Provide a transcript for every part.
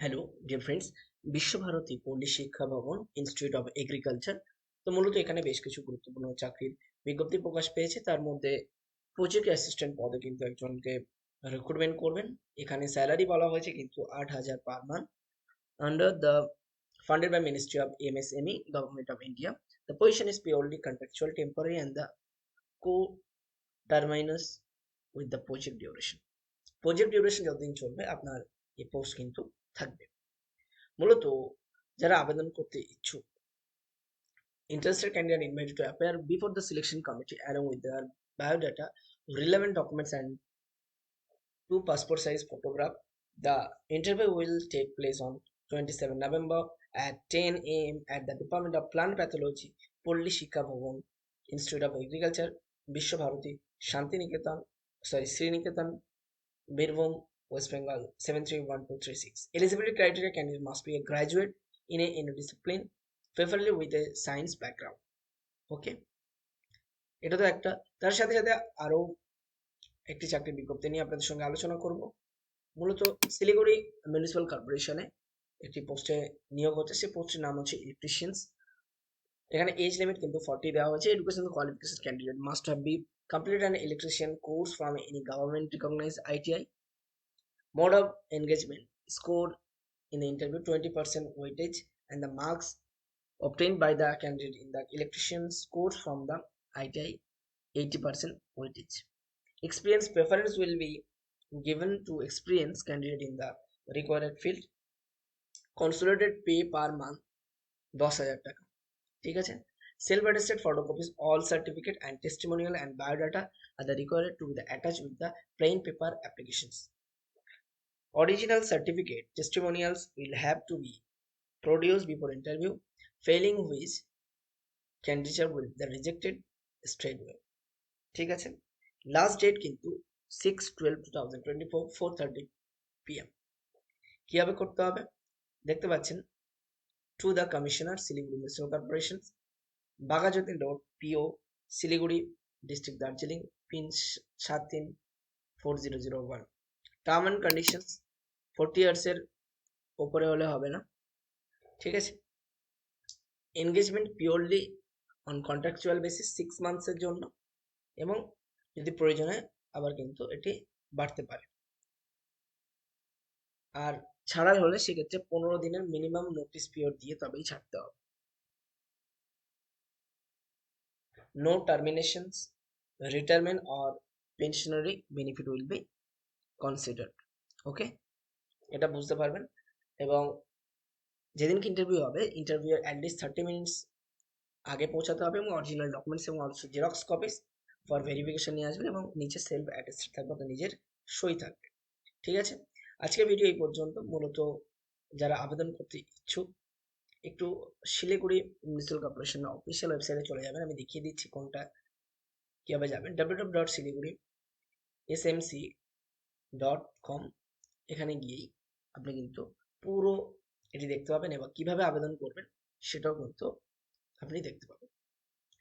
Hello dear friends Visva Bharati পল্লী শিক্ষা Bhavana institute of agriculture তো মূলত এখানে বেশ কিছু গুরুত্বপূর্ণ চাকরির বিজ্ঞপ্তি প্রকাশ পেয়েছে। তার মধ্যে প্রজেক্ট অ্যাসিস্ট্যান্ট পদে কিন্তু একজনকে রিক্রুটমেন্ট করবেন। এখানে স্যালারি বলা হয়েছে কিন্তু আট হাজার per month under the funded by funded by Ministry of MSME, Government of India. The position is purely contractual, temporary, and the co-terminus with the project duration. Project duration যতদিন চলবে আপনার এই পোস্ট কিন্তু থাকবে। মূলত যারা আবেদন করতে ইচ্ছুক interested candidate invite to appear before the selection committee along with their biodata relevant documents and two passport size photograph the interview will take place on twenty seven November at ten AM at the department of plant pathology Palli Shiksha Bhavana institute of agriculture Visva Bharati Santiniketan sorry Sriniketan Birbhum West Bengal 731236. Eligibility criteria candidate must be a graduate in a, in a discipline, preferably with a science background. Okay এটা তো একটা তার সাথে সাথে আরও একটি চাকরির বিজ্ঞপ্তি নিয়ে আপনাদের সঙ্গে আলোচনা করব মূলত শিলিগুড়ি মিউনিসিপাল কর্পোরেশনে একটি পোস্টে নিয়োগ হচ্ছে সেই পোস্টের নাম হচ্ছে ইলেকট্রিশিয়ানস এখানে এজ লিমিট কিন্তু ফর্টি দেওয়া হয়েছে education qualification candidate must have be completed an electrician course from any government recognized ITI. Mode of engagement scored in the interview 20% weightage and the marks obtained by the candidate in the electrician's course from the ITI 80% weightage. Experience preference will be given to experienced candidate in the required field. Consolidated pay per month দশ হাজার টাকা ঠিক আছে Self attested photocopies, all certificate and testimonial and biodata are the required to be attached with the plain paper applications. Original certificate testimonials will have to be produced before interview, failing which candidature will be rejected straightway. ঠিক আছে? Last date কিন্তু six twelve two thousand twenty four four thirty PM কীভাবে করতে হবে? দেখতে পাচ্ছেন? To the commissioner Siliguri municipal corporation Baghajatin road PO Siliguri district Darjeeling pin সাত তিন four zero zero one term and conditions forty ইয়ার্সের ওপরে হলে হবে না। ঠিক আছে? Engagement purely on contractual basis six মান্থসের জন্য এবং যদি প্রয়োজন আবার কিন্তু এটি বাড়তে পারে। আর ছাড়ার হলে সেক্ষেত্রে পনেরো দিনের মিনিমাম নোটিস পিরিয়ড দিয়ে তবেই ছাড়তে হবে। No terminations, retirement or pensionary benefit will be considered. Okay এটা বুঝতে পারবেন। এবং যেদিনকে ইন্টারভিউ হবে ইন্টারভিউ অ্যাটলিস্ট থার্টি মিনিটস আগে পৌঁছাতে হবে এবং অরিজিনাল ডকুমেন্টস এবং জেরক্স কপিস ফর ভেরিফিকেশন নিয়ে আসবেন এবং নিচে সেলফ অ্যাটেস্টেড থাকবে আপনার নিজের সই থাকবে। ঠিক আছে? আজকে ভিডিও এই পর্যন্ত। মূলত যারা আবেদন করতে ইচ্ছুক, একটু শিলিগুড়ি মিউনিসিপাল কর্পোরেশনের অফিসিয়াল ওয়েবসাইটে চলে যাবেন। আমি দেখিয়ে দিচ্ছি কোনটা, কীভাবে যাবেন। W dot Siliguri S M C dot com এখানে গিয়েই আপনি কিন্তু পুরো এটি দেখতে পাবেন এবং কীভাবে আবেদন করবেন সেটাও কিন্তু আপনি দেখতে পাবেন।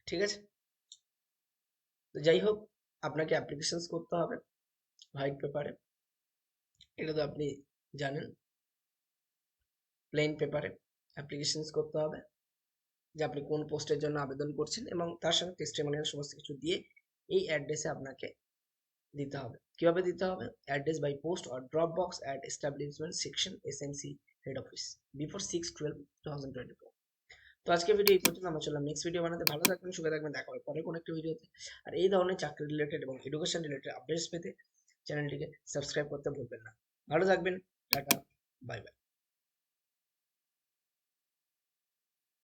ঠিক আছে? তো যাই হোক, আপনাকে অ্যাপ্লিকেশনস করতে হবে হোয়াইট পেপারে এটা তো আপনি জানেন। প্লেন পেপারে অ্যাপ্লিকেশনস করতে হবে যে আপনি কোন পোস্টের জন্য আবেদন করছেন এবং তার সঙ্গে টেস্টিমোনিয়াল সমস্ত কিছু দিয়ে এই অ্যাড্রেসে আপনাকে দিতে হবে। কীভাবে দিতে হবে? Address by post or drop box at establishment section SMC head office before six twelve two thousand twenty four তো আজকে ভিডিও এই পর্যন্ত, আমরা চললাম নেক্সট ভিডিও বানাতে। ভালো থাকবেন, সুখে থাকবেন, দেখা হবে পরে কোনো একটা ভিডিওতে আর এই ধরনের চাকরি রিলেটেড এবং এডুকেশন রিলেটেড আপডেটস পেতে চ্যানেলটিকে সাবস্ক্রাইব করতে ভুলবেন না। ভালো থাকবেন, টাটা বাই বাই